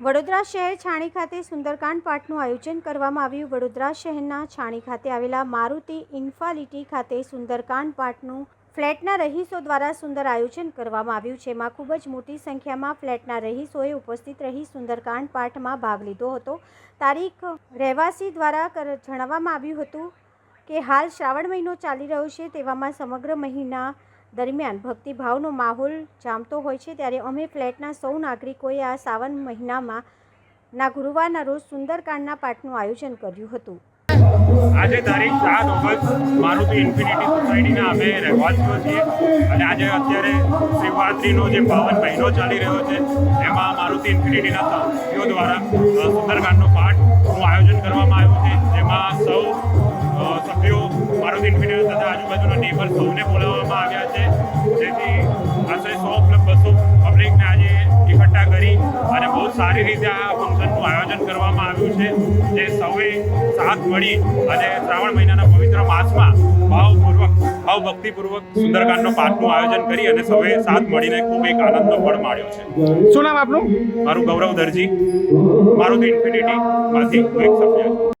વડોદરા શહેર છાણી ખાતે સુંદરકાંડ પાઠનું આયોજન કરવામાં આવ્યું. વડોદરા શહેરના છાણી ખાતે આવેલા મારુતિ ઇન્ફાલિટી ખાતે સુંદરકાંડ પાઠનું ફ્લેટના રહીશો દ્વારા સુંદર આયોજન કરવામાં આવ્યું છે. એમાં ખૂબ જ મોટી સંખ્યામાં ફ્લેટના રહીશોએ ઉપસ્થિત રહી સુંદરકાંડ પાઠમાં ભાગ લીધો હતો. તારીખ રહેવાસી દ્વારા જણાવવામાં આવ્યું હતું કે હાલ શ્રાવણ મહિનો ચાલી રહ્યો છે. તેવામાં સમગ્ર મહિના દરમિયાન ભક્તિભાવનો માહોલ જામતો હોય છે ત્યારે અમે ફ્લેટના સૌ નાગરિકોએ આ સાવન મહિનામાં ના ગુરુવારના રોજ સુંદરકાંડના પાઠનું આયોજન કર્યું હતું. આજે તારીખ સાત ઓગસ્ટ મારુતિ ઇન્ફિનિટી સોસાયટીના અમે રહેવાસીઓ છીએ અને આજે અત્યારે શિવરાત્રિનો જે પાવન મહિનો ચાલી રહ્યો છે, એમાં મારુતિ ઇન્ફિનિટીના સભ્યો દ્વારા સુંદરકાંડનો પાઠનું આયોજન કરવામાં આવ્યું છે, જેમાં સૌ સભ્યો મારુતિ ઇન્ફિનિટી તથા આજુબાજુના નેબર સૌને બોલાવવામાં સારી રીતે આ ફંક્શનનું આયોજન કરવામાં આવ્યું છે. જે સૌએ સાથ મળી અને શ્રાવણ મહિનાના પવિત્ર માસમાં ભાવપૂર્વક ભાવ ભક્તિપૂર્વક સુંદરકાંડનો પાઠનું આયોજન કરી અને સૌએ સાથ મળીને ખૂબ એક આનંદનો ફળ માણ્યો છે. શું નામ આપનું? મારું ગૌરવ દરજી. મારુતિ ઇન્ફિનિટીમાંથી એક સભ્ય